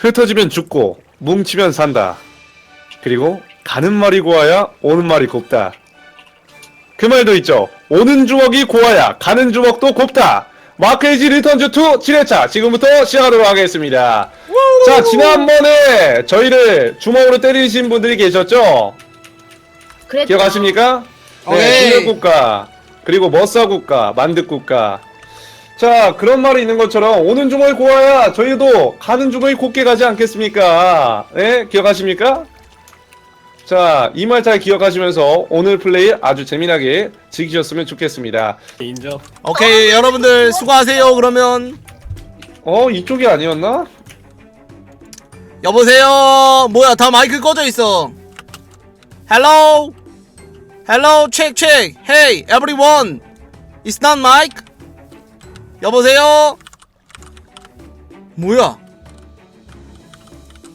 흩어지면 죽고 뭉치면 산다. 그리고 가는 말이 고와야 오는 말이 곱다. 그 말도 있죠. 오는 주먹이 고와야 가는 주먹도 곱다. 마크에이지 리턴즈 2 7회차 지금부터 시작하도록 하겠습니다. 자 지난번에 저희를 주먹으로 때리신 분들이 계셨죠? 그랬죠. 기억하십니까? 네, 오케이. 신일국가 그리고 머싸 국가 만득국가 자 그런 말이 있는 것처럼 오는 주먹이 고와야 저희도 가는 주먹이 곱게 가지 않겠습니까? 네 기억하십니까? 자 이 말 잘 기억하시면서 오늘 플레이 아주 재미나게 즐기셨으면 좋겠습니다. 인정. 오케이 여러분들 수고하세요 그러면 어 이쪽이 아니었나? 여보세요 뭐야 다 마이크 꺼져 있어 Hello Hello check check Hey everyone It's not mic 여보세요? 뭐야?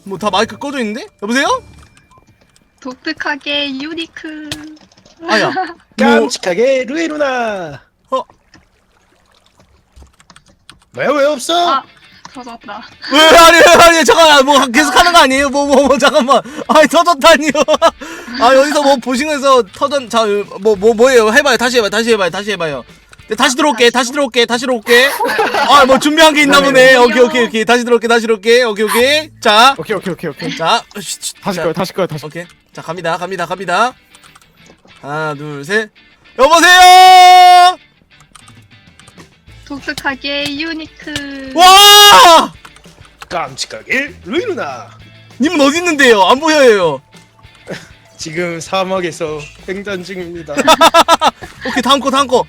뭐 다 마이크 꺼져 있는데? 여보세요? 독특하게 유니크. 아야 뭐 깜찍하게 루이 누나. 어? 왜 왜 없어? 아, 터졌다. 왜 아니 아니 잠깐만 뭐 계속 하는 거 아니에요? 뭐 뭐 뭐 잠깐만. 아니 터졌다니요. 아 여기서 뭐 보시면서 터전 자뭐 뭐 뭐예요? 해봐요. 다시 해봐요. 다시 해봐요. 다시 해봐요 네, 다시 들어올게 다시 들어올게 다시 들어올게. 아 뭐 준비한 게 있나 보네. 오케이 오케이 오케이. 다시 들어올게 다시 들어올게. 오케이 오케이. 자자 오케이 오케이 오케이 오케이. 다시 다시 거요 다시 거요 다시. 오케이. 자 갑니다 갑니다 갑니다. 하나 둘셋. 여보세요? 독특하게 유니크. 와! 깜찍하게 루이 누나. 님은 어디 있는데요? 안 보여요. 지금 사막에서 횡단 중입니다. 오케이 다음 거 다음 거.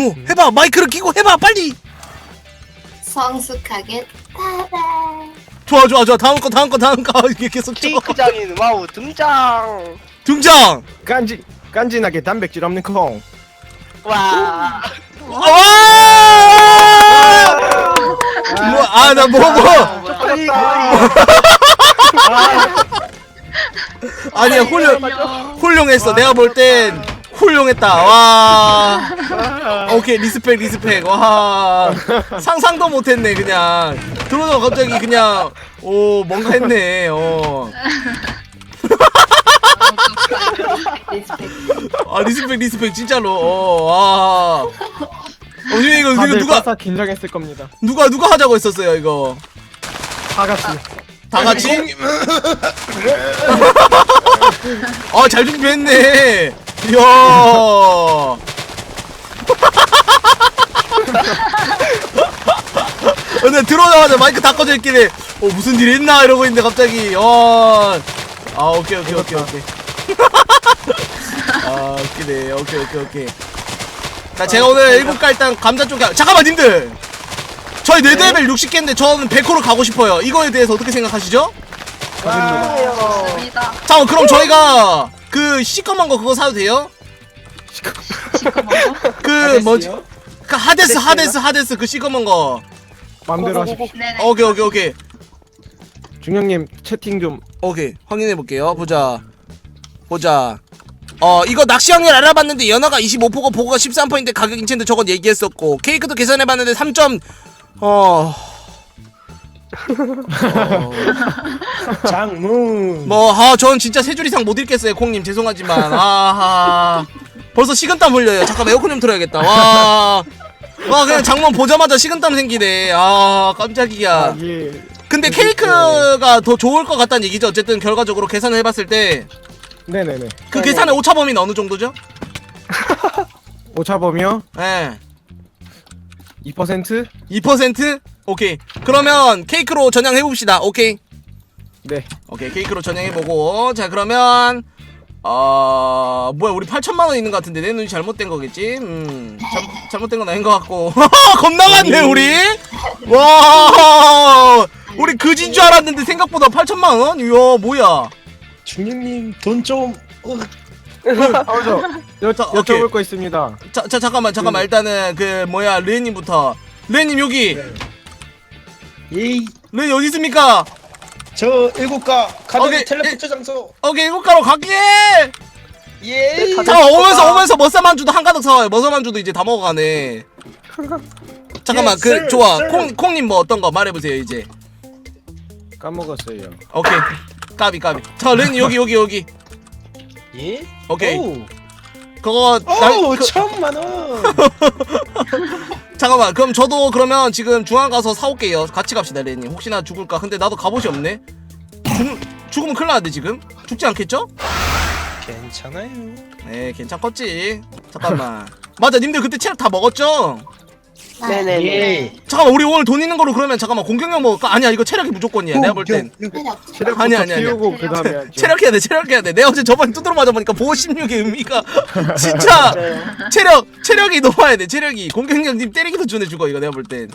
뭐 해봐 마이크를 끼고 해봐 빨리. 성숙하게 따라. 좋아 좋아 좋아 다음 거 다음 거 다음 거 이게 계속 쳐. 케이크 장인 와우 등장 등장. 깐지 깐진하게 단백질 없는 콩. 와 뭐아나 뭐 뭐. 초콜릿 아니야 훌륭 훌륭했어 내가 볼 땐 훌륭했다 와. 오케이 리스펙 리스펙 와 상상도 못했네 그냥 들어오다 갑자기 그냥 오 뭔가 했네 어. 아 리스펙 리스펙 진짜로 어, 와. 어 지금 이거 이거 다들 누가 바싹 긴장했을 겁니다. 누가 누가 하자고 했었어요 이거 다 같이. 다 같이 아잘 준비했네 이야 근데 들어오자마자 마이크 다 꺼져 있길래 어 무슨 일 있나? 이러고 있는데 갑자기 어 아 오케이 오케이 오케이 오케이. 아 웃기네. 오케이 오케이 오케이. 자 제가 오늘 일곱 가 일단 감자 쪽에 잠깐만 님들! 저희 네드레벨 60개인데 저는 100호로 가고 싶어요. 이거에 대해서 어떻게 생각하시죠? 좋습니다. 자 그럼 저희가 그 시커먼 거 그거 사도 돼요? 그 뭐지? 그 하데스 하데스 하데스 그 시커먼 거 마음대로 하십시오. 네네. 오케이 오케이 오케이 중령님 채팅 좀. 오케이 확인해 볼게요 보자 보자 어 이거 낚시 확률 알아봤는데 연어가 25%고 보고가 13%인데 가격 인체인데 저건 얘기했었고 케이크도 계산해 봤는데 3점 어... 장문. 뭐, 아, 전 진짜 세 줄 이상 못 읽겠어요, 콩님. 죄송하지만. 아, 벌써 식은땀 흘려요. 잠깐 에어컨 좀 틀어야겠다. 와. 와, 그냥 장문 보자마자 식은땀 생기네. 아, 깜짝이야. 아, 예. 근데 케이크가 더 좋을 것 같다는 얘기죠. 어쨌든 결과적으로 계산을 해봤을 때. 네네네. 그 계산의 오차 범위는 어느 정도죠? 오차범위요? 예. 2%? 2%? 오케이. 그러면 케이크로 전향해 봅시다. 오케이. 네. 오케이 케이크로 전향해 보고 자 그러면 어 뭐야 우리 8천만 원 있는 것 같은데 내 눈이 잘못된 거겠지? 음 잘, 잘못된 건 아닌 것 같고. 겁나 많네 우리? 와 우리 그진 줄 알았는데 생각보다 8천만 원? 이야 뭐야? 중령님 돈 좀. 어, 어, 저 여, 자, 오케이. 여쭤볼 거 있습니다. 자, 자 잠깐만 잠깐만. 일단은 그 뭐야 르에님부터. 르에님 여기. 예이. 르에 어디 있습니까 저 일곱가 가족 오케이, 텔레포트 장소. 오케이 이곳 가로 갈게 예. 잠깐 오면서 오면서 머싸만주도 한가득 사와요 머싸만주도 이제 다 먹어가네 잠깐만 예, 그 sir, 좋아 sir. 콩 콩님 뭐 어떤 거 말해보세요 이제 까먹었어요. 오케이 까비 까비 자렌 여기 여기 여기 예? 오케이 오, 그거 나, 오 그, 천만 원. 잠깐만 그럼 저도 그러면 지금 중앙 가서 사올게요. 같이 갑시다 렌님 혹시나 죽을까? 근데 나도 갑옷이 없네. 죽, 죽으면 큰일 나는데 지금? 죽지 않겠죠? 괜찮아요. 네 괜찮겠지? 잠깐만. 맞아 님들 그때 체력 다 먹었죠? 네네네. 예. 잠깐만 우리 오늘 돈 있는 거로 그러면 잠깐만 공격력 먹을까? 아니야 이거 체력이 무조건이야 내가 볼 땐 체력. 체력부터 아니, 아니, 아니. 키우고 그 다음에 하죠. 체력 해야 돼 체력 해야 돼 내가 어제 저번에 두드러 맞아보니까 보호 16의 의미가 진짜 체력 체력이 높아야 돼 체력이 공격력 님 때리기도 전에 죽어 이거 내가 볼 땐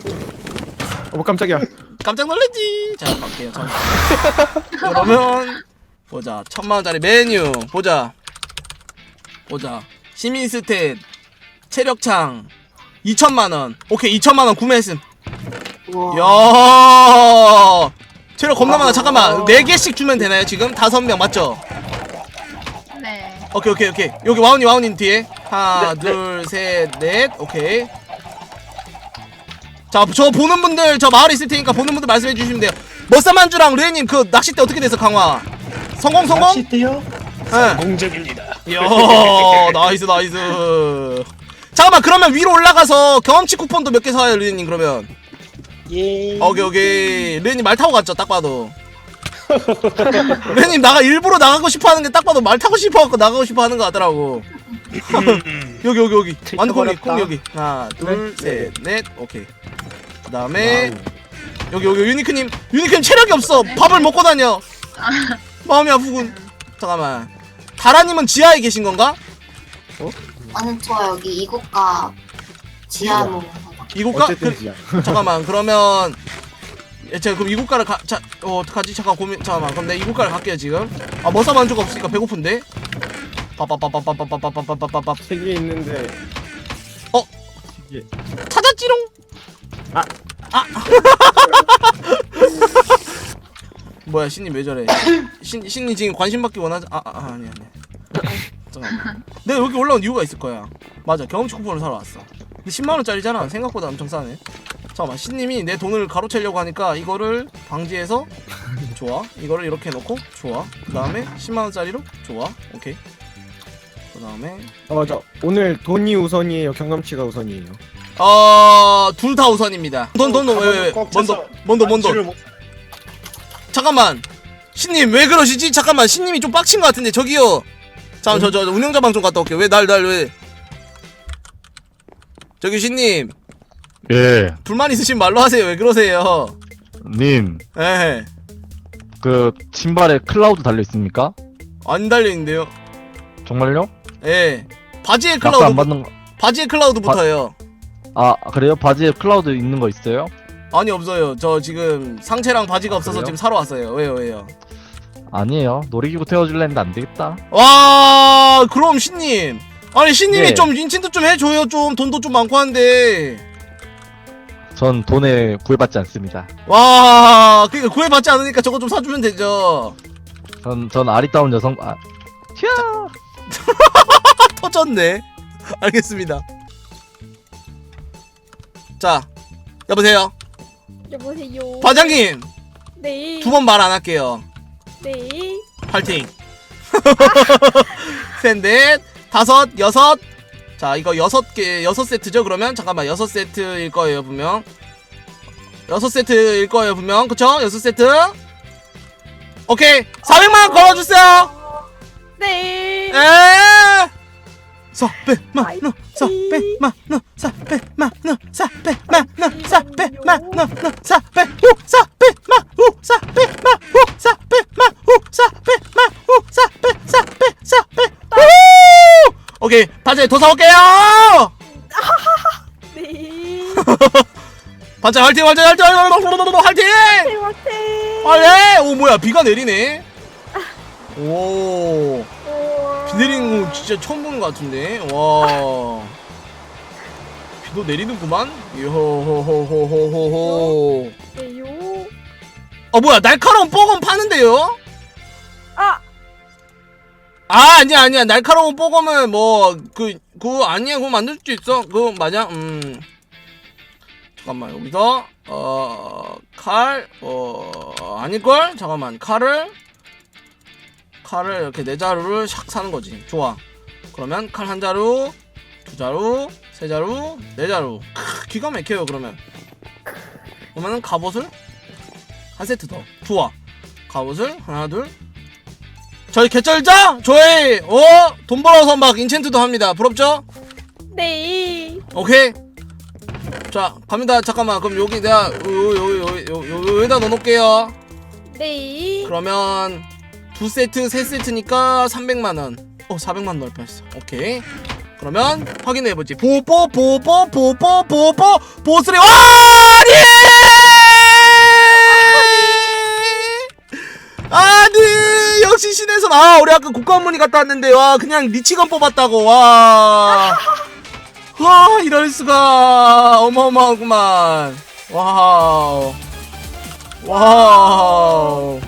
어 깜짝이야. 깜짝 놀랐지 자 갈게요 자. 그러면 보자 천만원짜리 메뉴 보자 보자 시민 스탯 체력창 2천만원 오케이 2천만원 구매했음. 야 체력 겁나 많아 잠깐만 4개씩 주면 되나요 지금? 다섯 명 맞죠? 네. 오케이 오케이 오케이 여기 와운이 와운님 뒤에 하나 둘셋넷 오케이 자 저 보는 분들 저 마을에 있을 테니까 보는 분들 말씀해 주시면 돼요 머싸만주랑 르에님 그 낚싯대 어떻게 돼서 강화 성공 성공? 낚시대요? 네. 공적입니다. 이야 나이스 나이스 잠깐만 그러면 위로 올라가서 경험치 쿠폰도 몇 개 사와요 르에님 그러면? 예. 오케이 오케이. 르에님 말 타고 갔죠 딱 봐도. 르에님 나가 일부러 나가고 싶어 하는 게 딱 봐도 말 타고 싶어 갖고 나가고 싶어 하는 거 같더라고. 여기 여기 여기. 완콩이 콩 여기. 하나 둘셋넷. 오케이. 그 다음에 여기 여기 유니크님. 유니크님 체력이 없어. 밥을 먹고 다녀. 마음이 아프군. 잠깐만. 다라님은 지하에 계신 건가? 나는 저 여기 이국가 지하로. 어쨌든 그. 잠깐만 그러면 예, 제가 그럼 이국가를 가, 자, 어, 어떡하지? 잠깐 고민, 잠깐만. 그럼 내가 이국가를 갈게요, 지금. 아, 머싸 만주가 없으니까 배고픈데? 빠빠빠빠빠빠빠빠빠빠빠빠. 책이 있는데 찾았지롱! 아. 아! 뭐야, 신님 왜 저래? 신, 신님 지금 관심 받기 원하지? 아, 아, 아, 아니, 아니. 잠깐만. 내가 여기 올라온 이유가 있을 거야. 맞아, 경험치 쿠폰을 사러 왔어. 근데 10만원짜리잖아. 생각보다 엄청 싸네. 잠깐만, 신님이 내 돈을 가로채려고 하니까 이거를 방지해서 좋아. 이거를 이렇게 해놓고 좋아. 그 다음에 10만원짜리로 좋아. 오케이. 그 다음에 어 맞아. 오늘 돈이 우선이에요. 경험치가 우선이에요. 어, 둘 다 우선입니다. 돈, 돈, 돈, 왜, 왜, 왜, 꼭뭔 차서 돈, 뭔 돈, 뭔 안주를 돈. 못- 잠깐만. 신님, 왜 그러시지? 잠깐만, 신님이 좀 빡친 것 같은데, 저기요. 잠깐, 저, 저, 저 운영자 방 좀 갔다 올게요. 왜, 날, 날, 왜. 저기, 신님. 예, 불만 있으신 말로 하세요. 왜 그러세요? 님, 에 그 신발에 클라우드 달려 있습니까? 안 달려있는데요. 정말요? 예. 바지에 클라우드, 안 받는 거. 바지에 클라우드 붙어요. 아 그래요? 바지에 클라우드 있는 거 있어요? 아니, 없어요. 저 지금 상체랑 바지가 없어서 그래요? 지금 사러 왔어요. 왜요, 왜요? 아니에요. 놀이기구 태워줄랬는데 안 되겠다. 와 그럼 신님 아니 신님이 예. 좀 인친도 좀 해줘요 좀 돈도 좀 많고 한데 전 돈에 구애받지 않습니다. 와 그니까 구애받지 않으니까 저거 좀 사주면 되죠 전, 전 아리따운 여성, 아, 튀어! 터졌네 알겠습니다 자 여보세요 여보세요. 과장님 네. 두 번 말 안 할게요 네. 파이팅. 셋넷 다섯 여섯. 자 이거 여섯 개 여섯 세트죠 그러면? 잠깐만 여섯 세트일 거예요 분명. 여섯 세트일 거예요 분명. 그쵸? 여섯 세트? 오케이. 400만 걸어주세요. 네. 에 400만 원 400만 원 반찬 화이팅 화이팅 화이팅 화이팅 대박대. 화이팅 오 뭐야 비가 내리네. 오. 오. 비 내리는 거 진짜 처음 보는 것 같은데? 와. 비도 내리는구만? 요호호호호호호. 네요. 어 뭐야 날카로운 뽀검 파는데요? 아. 아 아니야 아니야. 날카로운 뽀검은 뭐 그 그거 아니야. 그거 만들 수 있어. 그거 맞아? 음 잠깐만 여기서 어 칼 어 아닐걸? 잠깐만 칼을 칼을 이렇게 네 자루를 샥 사는 거지. 좋아. 그러면 칼 한 자루 두 자루 세 자루 네 자루. 크, 기가 막혀요 그러면. 그러면은 갑옷을 한 세트 더. 좋아. 갑옷을 하나 둘. 저희 개쩔자? 저희 어돈 벌어서 막 인챈트도 합니다. 부럽죠? 네. 오케이 자 갑니다. 잠깐만. 그럼 여기 내가 요요요요 여기다 넣어놓을게요. 네. 그러면 두 세트 세 세트니까 300만원. 어 400만원 넣을 뻔했어? 오케이. 그러면 확인해보지. 보뽀 보뽀 보뽀 보뽀 보스레 와니! 아니! 역시 신에서 아 우리 아까 국가문이 갔다 왔는데 와 그냥 리치건 뽑았다고 와 와 이럴 수가. 어마어마하구만. 와우. 와우.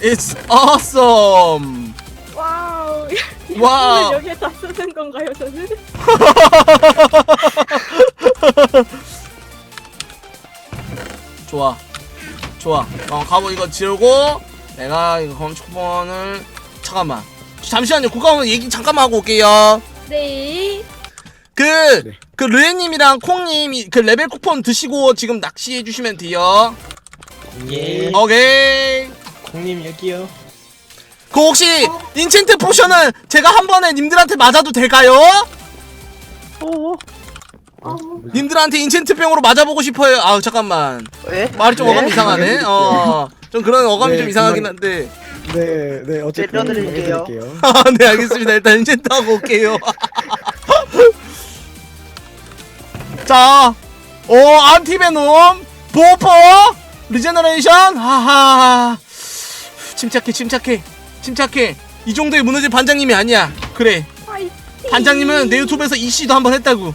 It's awesome. 와우. 와우 오늘 여기에 다 쓰는 건가요, 저는? 좋아. 좋아. 어 갑옷 이거 지르고 내가 이거 검초본을 잠깐만. 잠시만요. 국가문 얘기 잠깐만 하고 올게요. 네. 그, 네. 그, 르에님이랑 콩님, 이- 그 레벨 쿠폰 드시고 지금 낚시해 주시면 돼요. 예. 오케이. 공님 여기요. 그 혹시, 인챈트 포션을 제가 한 번에 님들한테 맞아도 될까요? 오. 어, 님들한테 인챈트 병으로 맞아보고 싶어요. 아우, 잠깐만. 왜? 말이 좀 네? 어감이 이상하네. 어. 좀 그런 어감이 네, 좀 이상하긴 한데. 네, 네, 어쨌든 내려드릴게요. 해드릴게요. 아, 네, 알겠습니다. 일단 인챈트 하고 올게요. 자, 오, 안티베놈, 보포, 리제너레이션, 하하. 침착해, 침착해, 침착해. 이 정도의 무너질 반장님이 아니야. 그래, 파이팅. 반장님은 내 유튜브에서 이 씨도 한번 했다고.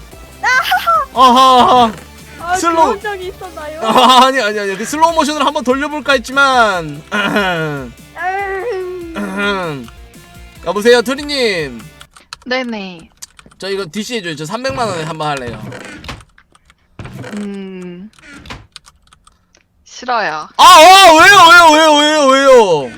아하. 아, 슬로우. 그런 적이 있었나요? 아, 아니, 아니, 아니. 그 슬로우 모션으로 한번 돌려볼까 했지만. 음. 여보세요, 토리님. 네네. 저 이거 DC 해줘요. 저 300만 원에 한번 할래요. 음. 싫어요. 아, 아, 왜요, 왜요, 왜요, 왜요, 왜요?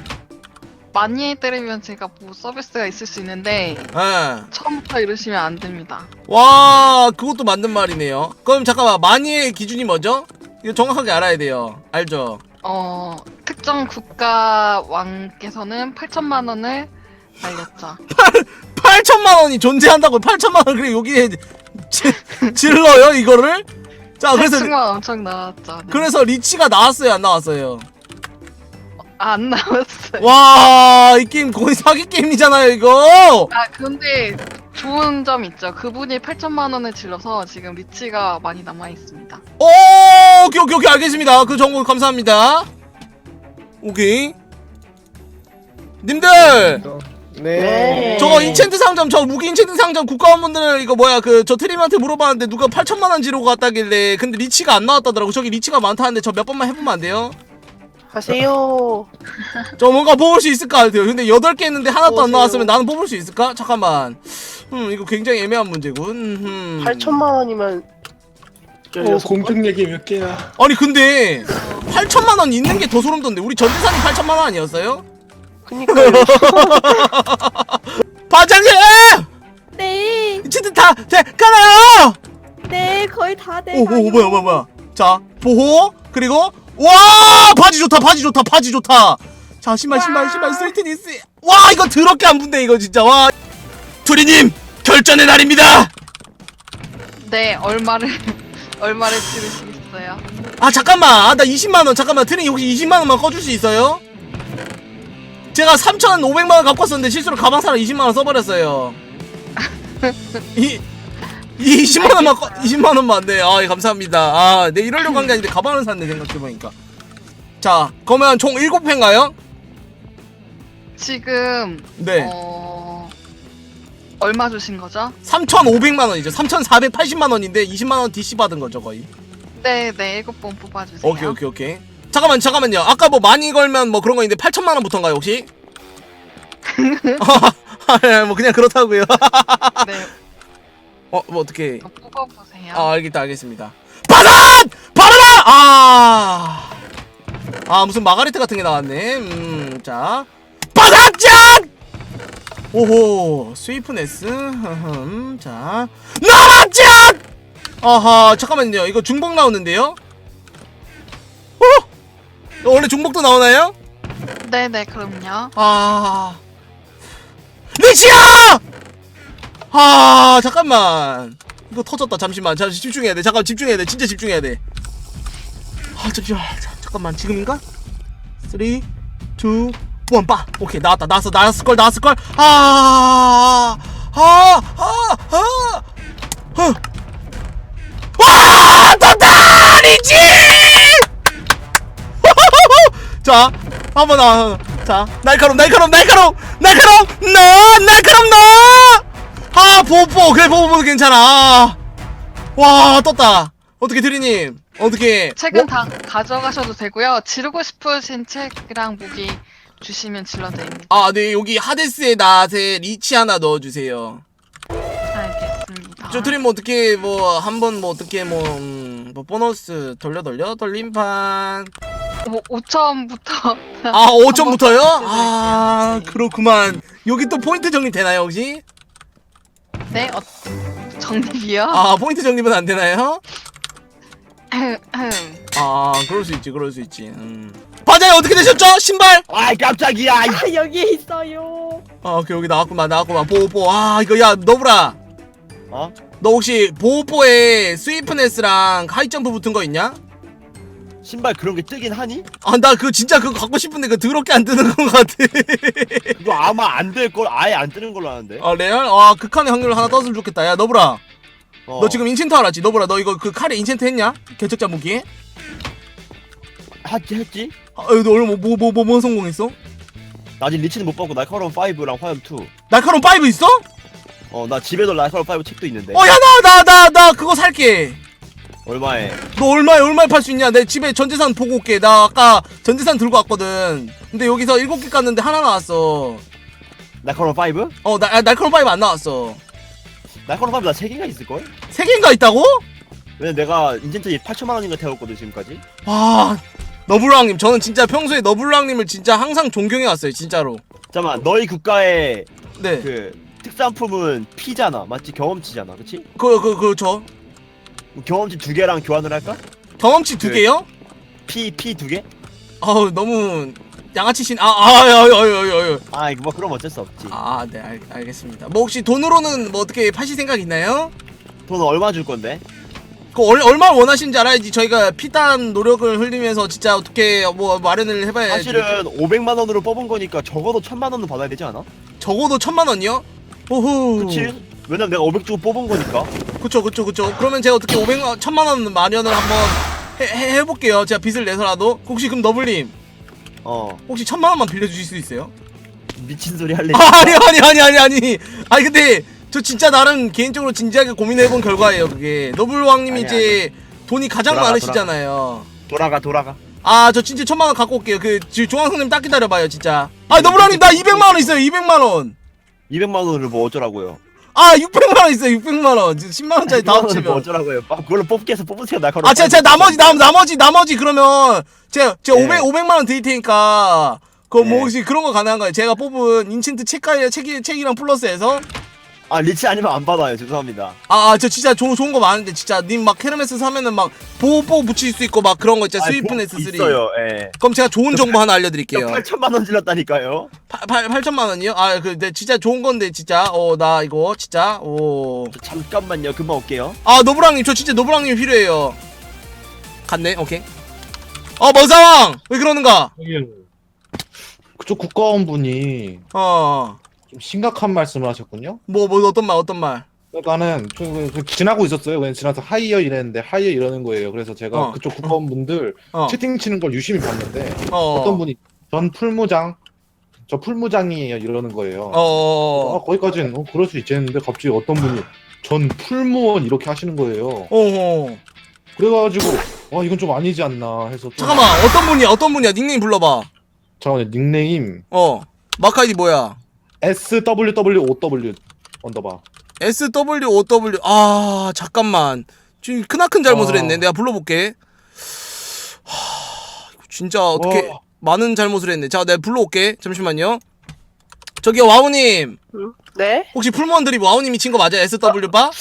많이 해드리면 제가 뭐 서비스가 있을 수 있는데 예. 처음부터 이러시면 안 됩니다. 와, 그것도 맞는 말이네요. 그럼 잠깐만, 많이의 기준이 뭐죠? 이거 정확하게 알아야 돼요. 알죠? 어 특정 국가 왕께서는 8천만 원을 날렸죠. 8천만 원이 존재한다고 8천만 원 그래 여기에 지, 질러요 이거를? 자, 그래서 8천만 엄청 나왔죠. 네. 그래서 리치가 나왔어요, 안 나왔어요? 안 나왔어요. 와, 이 게임 거의 사기 게임이잖아요, 이거. 아 그런데 좋은 점 있죠. 그분이 8천만 원을 질러서 지금 리치가 많이 남아 있습니다. 오, 오케이, 오케이, 오케이, 알겠습니다. 그 정보 감사합니다. 오케이. 님들, 네. 저거 인챈트 상점, 저 무기 인챈트 상점 국가원분들 이거 뭐야, 그, 저 트림한테 물어봤는데 누가 8천만 원 지르고 갔다길래, 근데 리치가 안 나왔다더라고. 저기 리치가 많다는데 저 몇 번만 해보면 안 돼요? 하세요. 저 뭔가 뽑을 수 있을 것 같아요. 근데 8개 했는데 하나도 안 오세요. 나왔으면 나는 뽑을 수 있을까? 잠깐만. 음, 이거 굉장히 애매한 문제군. 음. 8천만 원이면 어, 공격력이 몇 개야? 아니, 근데 8천만 원 있는 게 더 소름 돋는데. 우리 전 재산이 8천만 원 아니었어요? 그니까요. 반장님! 네. 진짜 다 됐잖아요! 네, 거의 다 돼. 오, 오, 뭐야, 뭐야, 뭐야. 자, 보호, 그리고, 와! 바지 좋다, 바지 좋다, 바지 좋다! 자, 신발, 신발, 와. 신발, 스트니스. 와, 이거 더럽게 안 붙네, 이거 진짜, 와. 투리님, 결전의 날입니다! 네 얼마를 얼마를 지르시겠어요? 아, 잠깐만. 아, 나 20만 원, 잠깐만. 트리 혹시 20만 원만 꺼줄 수 있어요? 제가 3,500만 원 갖고 왔었는데 실수로 가방 사러 20만 원 써버렸어요. 이, 이 20만 원만 꺼, 20만 원만, 네. 아, 예, 감사합니다. 아, 네, 이러려고 한 게 아닌데 가방을 샀네, 생각해 보니까. 자, 그러면 총 7회인가요? 지금 네. 어 얼마 주신 거죠? 3,500만 원이죠. 3,480만 원인데 20만 원 DC 받은 거죠, 거의. 네 네 일곱 번 뽑아주세요. 오케이, 오케이, 오케이. 잠깐만, 잠깐만요. 아까 뭐 많이 걸면 뭐 그런 거 있는데 8천만원부터인가요, 혹시? 아, 예, 뭐 그냥 그렇다고요. 네 어, 뭐 어떻게? 이거 뽑아보세요. 아, 알겠다, 알겠습니다. 바산! 바르마! 아. 아, 무슨 마가리트 같은 게 나왔네. 음, 자. 바삭짠! 오호, 스위프네스. 흠, 자. 나락짠! 아하, 잠깐만요. 이거 중복 나오는데요? 어? 원래 중복도 나오나요? 네네 그럼요. 아. 리치야! 아, 잠깐만. 이거 터졌다. 잠시만. 잠시 집중해야 돼. 잠깐 집중해야 돼. 진짜 집중해야 돼. 아, 잠시만. 자, 잠깐만. 지금인가? 3 2 1 빠. 오케이. 나왔다. 나왔어. 나왔을 걸. 나왔을 걸. 아! 아! 아! 아! 아! 와! 떴다! 리치! 자, 한번 나. 자, 날카로움, 날카로움, 날카로움, 날카로움, 너, 날카로움, 너. 아, 보보, 그래, 보보 괜찮아. 와, 떴다. 어떻게 드리님? 어떻게? 책은 다 가져가셔도 되고요. 지르고 싶으신 책이랑 무기 주시면 질러드립니다. 아, 네, 여기 하데스의 낫에 리치 하나 넣어주세요. 알겠습니다. 저 드림 뭐 어떻게 뭐 한 번 뭐 어떻게 뭐, 음, 뭐 보너스 돌려 돌려 돌림판. 뭐 5점부터 아, 5점부터요? 아, 그렇구만. 여기 또 포인트 정립 되나요 혹시? 네 어, 정립이요? 아, 포인트 정립은 안 되나요? 아, 그럴 수 있지, 그럴 수 있지. 음. 바자이 어떻게 되셨죠? 신발? 아이 깜짝이야. 이 아, 여기 있어요. 아, 오케이, 여기 나왔구만, 나왔구만. 보호보. 아, 이거, 야, 너브라. 어? 너 혹시 보호보에 스위프네스랑 하이점프 붙은 거 있냐? 신발 그런 게 뜨긴 하니? 아, 나 그거 진짜 그거 갖고 싶은데 그거 더럽게 안 뜨는 것 같아. 그거 아마 안 될 걸 아예 안 뜨는 걸로 아는데. 아, 레알? 아, 극한의 확률 하나 떴으면 좋겠다. 야, 너브라. 어. 너 지금 인챈트 알았지? 너브라, 너 이거 그 칼에 인챈트 했냐? 개척자 무기에? 했지 했지? 아, 너 뭐, 뭐, 뭐, 뭐, 뭐 성공했어? 나 아직 리치는 못 받고 날카로운 5랑 화염 2. 날카로운 5 있어? 어 나 집에도 날카로운 5 책도 있는데. 어, 야, 나, 나, 나, 나 그거 살게. 얼마에? 너 얼마에 얼마에 팔 수 있냐? 내 집에 전재산 보고 올게. 나 아까 전재산 들고 왔거든. 근데 여기서 일곱 개 깠는데 하나 나왔어. 날카로운 5? 어, 나 아, 날카로운 파이브 안 나왔어. 날카로운 5나 3개가 있을 걸? 세 개인가 있다고? 왜냐 내가 인젠트 8천만 원인가 태웠거든 지금까지. 와, 너블랑님, 저는 진짜 평소에 너블랑님을 진짜 항상 존경해 왔어요, 진짜로. 잠깐만 너희 국가의 네, 그 특산품은 피잖아 맞지? 경험치잖아 그치? 그, 그, 그, 저 경험치 두 개랑 교환을 할까? 경험치 두 그- 개요? 피피두 개? 어우, 너무 양아치신. 아, 아, 아, 아, 아, 아, 아 이거 뭐 그럼 어쩔 수 없지. 아, 네, 알, 알겠습니다. 뭐 혹시 돈으로는 뭐 어떻게 파실 생각 있나요? 돈 얼마 줄 건데? 그 얼, 얼마 원하시는지 알아야지 저희가 피땀 노력을 흘리면서 진짜 어떻게 뭐 마련을 해봐야지. 사실은 500만 원으로 뽑은 거니까 적어도 1000만 원은 받아야 되지 않아? 적어도 천만 원이요? 오호. 그치? 왜냐면 내가 500 주고 뽑은 거니까. 그쵸, 그쵸, 그쵸. 그러면 제가 어떻게 500만, 천만 원 마련을 한번 해, 해, 해볼게요. 제가 빚을 내서라도. 혹시 그럼 너블님, 어 혹시 천만 원만 빌려주실 수 있어요? 미친 소리 할래. 아니, 아니, 아니, 아니, 아니. 아니, 근데 저 진짜 나름 개인적으로 진지하게 고민해본 결과예요, 그게. 너블왕님이 아니, 이제 돈이 가장 돌아가, 많으시잖아요. 돌아가 돌아가. 아, 저 진짜 천만 원 갖고 올게요. 그, 지- 중앙선님 딱 기다려봐요, 진짜. 아, 너블왕님, 나 200만 원 있어요, 200만 원. 200만 원을 뭐 어쩌라고요? 아, 600만 원 있어요, 600만 원. 10만 원짜리 다 200만 원을 뭐 합치면. 어쩌라고요? 아, 그걸로 뽑기 해서 뽑으세요 날카로운. 아, 제가, 제가 나머지, 나, 나머지, 나머지, 그러면, 제가, 제가 네. 500, 500만 원 드릴 테니까, 그거 뭐 네. 혹시 그런 거 가능한가요? 제가 뽑은 인챈트 책가에, 책이, 책이랑 플러스해서? 아 리치 아니면 안 받아요. 죄송합니다. 아, 아, 저 진짜 좋은, 좋은 거 많은데, 진짜, 님막 캐르메스 사면은 막, 보호보 붙일 수 있고, 막 그런 거 있잖아, 아니, 스위프네스 뭐 3. 있어요. 예. 그럼 제가 좋은 정보 하나 알려드릴게요. 8천만 원 질렀다니까요. 8, 8, 8천만 원이요? 아, 그, 네, 진짜 좋은 건데, 진짜. 어, 나 이거, 진짜, 오. 저 잠깐만요. 금방 올게요. 아, 노브랑님, 저 진짜 노브랑님 필요해요. 갔네, 오케이. 어, 머상왕! 왜 그러는가? 그쪽 국가원분이 어, 좀 심각한 말씀을 하셨군요. 뭐, 뭐, 어떤 말, 어떤 말. 그러니까는 좀 그- 그 지나고 있었어요. 그냥 지나서 하이어 이랬는데 하이어 이러는 거예요. 그래서 제가 어. 그쪽 국가원분들 어, 채팅 치는 걸 유심히 봤는데 어, 어떤 분이 전 풀무장 저 풀무장이에요 이러는 거예요. 어, 어, 아, 거기까지는 어, 그럴 수 있지 했는데 갑자기 어떤 분이 전 풀무원 이렇게 하시는 거예요. 어, 어. 그래가지고 와 이건 좀 아니지 않나 해서 좀 잠깐만, 어떤 분이야, 어떤 분이야? 닉네임 불러봐. 잠깐만 닉네임 어, 마카이디 뭐야? SWWOW 언더바 SWOW, 아, 잠깐만. 지금 크나큰 잘못을 와. 했네. 내가 불러볼게. 하, 이거 진짜 어떻게 와. 많은 잘못을 했네. 자, 내가 불러올게. 잠시만요. 저기요, 와우님. 응? 네? 혹시 풀무원 드립 와우님이 친 거 맞아요? SW 바?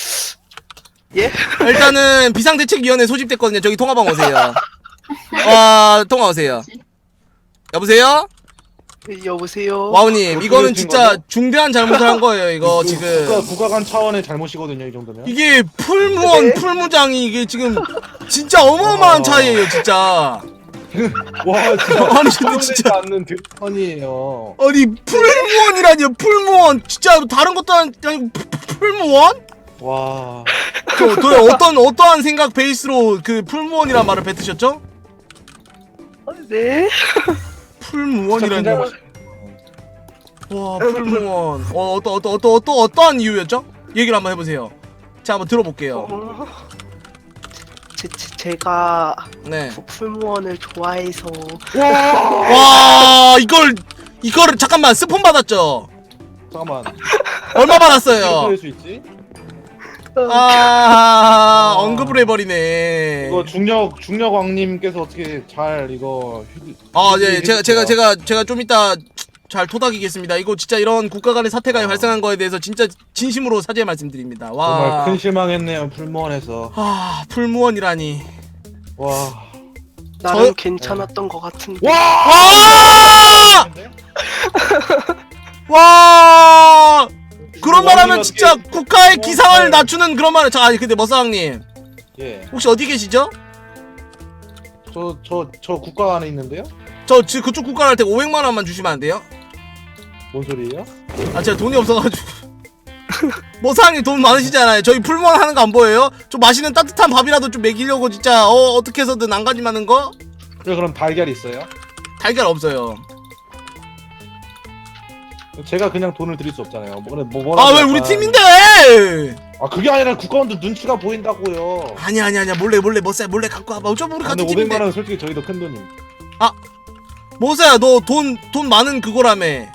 예? 일단은 비상대책위원회 소집됐거든요. 저기 통화방 오세요. 와, 통화 오세요. 여보세요? 네, 여보세요? 와우님, 이거는 친 진짜 거죠? 중대한 잘못을 한 거예요. 이거 그 지금. 국가, 국가간 차원의 잘못이거든요 이 정도면 이게 풀무원, 네? 풀무장이 이게 지금 진짜 어마어마한 어. 차이예요, 진짜. 와 진짜 아니, 근데 진짜. 않는 듯선이에요 아니, 풀무원이라니요, 풀무원. 진짜 다른 것도 아니- 아니고 풀- 풀무원? 와 저, 저 어떤, 어떠한 생각 베이스로 그 풀무원이란 말을 뱉으셨죠? 어, 네? 풀무원이라니. 와, 풀무원. 어, 어떠, 어떠, 어떠, 어떠, 어떠한 이유였죠? 얘기를 한번 해보세요. 자, 한번 들어볼게요. 어, 제, 제, 제가 네. 부- 풀무원을 좋아해서 와, 이걸, 이거를, 잠깐만, 스폰 받았죠? 잠깐만 얼마 받았어요? 될수 있지? 아, 언급을 해버리네. 이거 중력 중력 왕님께서 어떻게 잘 이거 휴- 아, 휴- 예, 제가, 제가. 제가, 제가 좀 이따 잘 토닥이겠습니다. 이거 진짜 이런 국가 간의 사태가 발생한 거에 대해서 진짜 진심으로 사죄 말씀드립니다. 정말 와. 큰 실망했네요 풀무원에서 아, 풀무원이라니. 와 나름 저- 괜찮았던 것 같은데 와! 와! 와! 그런 말 하면 진짜 국가의 기상을 낮추는 그런 말을 자, 아니 근데 머사장님 예. 혹시 어디 계시죠? 저 저 저 국가 안에 있는데요? 저 지금 그쪽 국가 할 때 500만 원만 주시면 안 돼요? 뭔 소리예요? 아 제가 돈이 없어가지고 머사장님 돈 많으시잖아요 저희 풀무원 하는 거 안 보여요? 좀 맛있는 따뜻한 밥이라도 좀 먹이려고 진짜 어 어떻게 해서든 안가짐하는 거? 그래 그럼 달걀 있어요? 달걀 없어요 제가 그냥 돈을 드릴 수 없잖아요. 뭐, 뭐 뭐라도 아왜 우리 팀인데 아 그게 아니라 국가원들 눈치가 보인다고요. 아니 아니 아니야 몰래 몰래 머사야 몰래 갖고 와봐 어차피 우리 아, 근데 같은 500만 팀인데 원 솔직히 저희도 큰 돈임. 머사야 너 돈 돈 많은 그거라며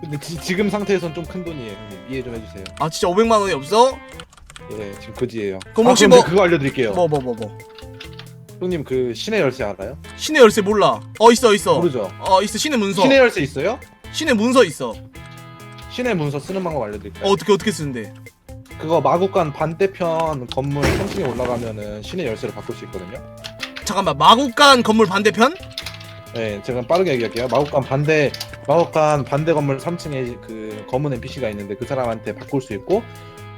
근데 지, 금 상태에선 좀 큰 돈이에요. 형님 이해 좀 해주세요. 아 진짜 500만 원이 없어? 예, 지금 그지예요. 그럼 아, 혹시 뭐- 제가 그거 알려드릴게요. 뭐뭐 뭐 뭐, 형님 그 신의 열쇠 알아요? 신의 열쇠 몰라 어 있어 있어 모르죠. 어 있어 신의 문서 신의 열쇠 있어요? 신의 문서 있어 신의 문서 쓰는 방법 알려드릴까요? 어 어떻게 어떻게 쓰는데 그거 마국간 반대편 건물 3층에 올라가면은 신의 열쇠를 바꿀 수 있거든요. 잠깐만 마국간 건물 반대편? 네, 제가 빠르게 얘기할게요. 마국간 반대 마국간 반대 건물 3층에 그 검은 NPC가 있는데 그 사람한테 바꿀 수 있고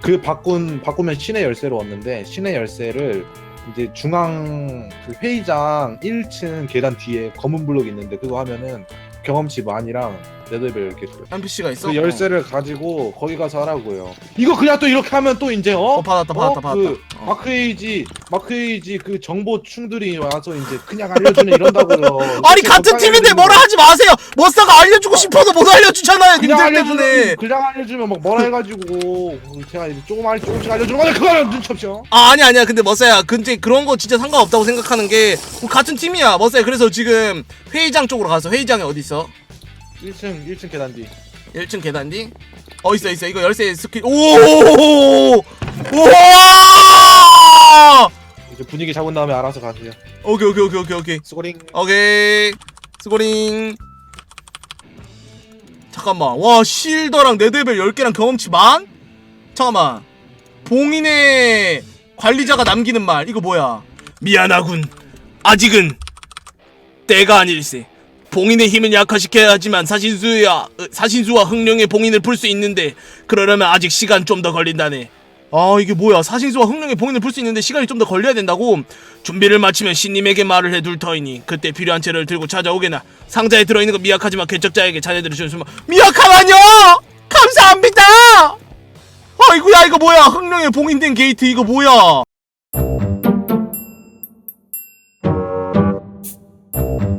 그 바꾼 바꾸면 신의 열쇠로 얻는데 신의 열쇠를 이제 중앙 그 회의장 1층 계단 뒤에 검은 블록이 있는데 그거 하면은 경험치 만이랑 레드벨 이렇게 줘요. NPC가 있어? 그 열쇠를 가지고 거기 가서 하라고요. 이거 그냥 또 이렇게 하면 또 이제 어, 어? 어 받았다 받았다 어, 받았다 그 어. 마크에이지 마크에이지 그 정보 충들이 와서 이제 그냥 알려주는 이런다고요. 아니 이렇게 같은 팀인데 알려주면- 뭐라 하지 마세요 머싸가 알려주고 싶어도 못 알려주잖아요 그냥 님들 알려주면 때문에 그냥 알려주면 막 뭐라 해가지고 제가 이제 조금 알 조금씩 알려주는 거야 그거는 눈치 없죠. 아 아니 아니야 근데 머싸야 근데 그런 거 진짜 상관없다고 생각하는 게 우리 같은 팀이야 머싸야 그래서 지금 회의장 쪽으로 가서 회의장에 어디 있어? 1층 1층 계단 뒤. 1층 계단 뒤? 어 있어 있어 이거 열쇠 스킬 오! 우와! 이제 분위기 잡은 다음에 알아서 가세요. 오케이 오케이 오케이 오케이 오케이 스고링. 오케이 스고링 잠깐만 와 실더랑 레드벨 10개랑 경험치 만? 잠깐만 봉인의 관리자가 남기는 말 이거 뭐야 미안하군 아직은 때가 아닐세 봉인의 힘을 약화시켜야 하지만 사신수야 으, 사신수와 흥룡의 봉인을 풀 수 있는데 그러려면 아직 시간 좀 더 걸린다네. 아 이게 뭐야? 사신수와 흥룡의 봉인을 풀 수 있는데 시간이 좀 더 걸려야 된다고? 준비를 마치면 신님에게 말을 해둘 터이니 그때 필요한 재료를 들고 찾아오게나. 상자에 들어있는 거 미약하지만 개척자에게 자네들을 주는 수만 미약하다뇨? 감사합니다! 아이고야 이거 뭐야? 흥룡의 봉인된 게이트 이거 뭐야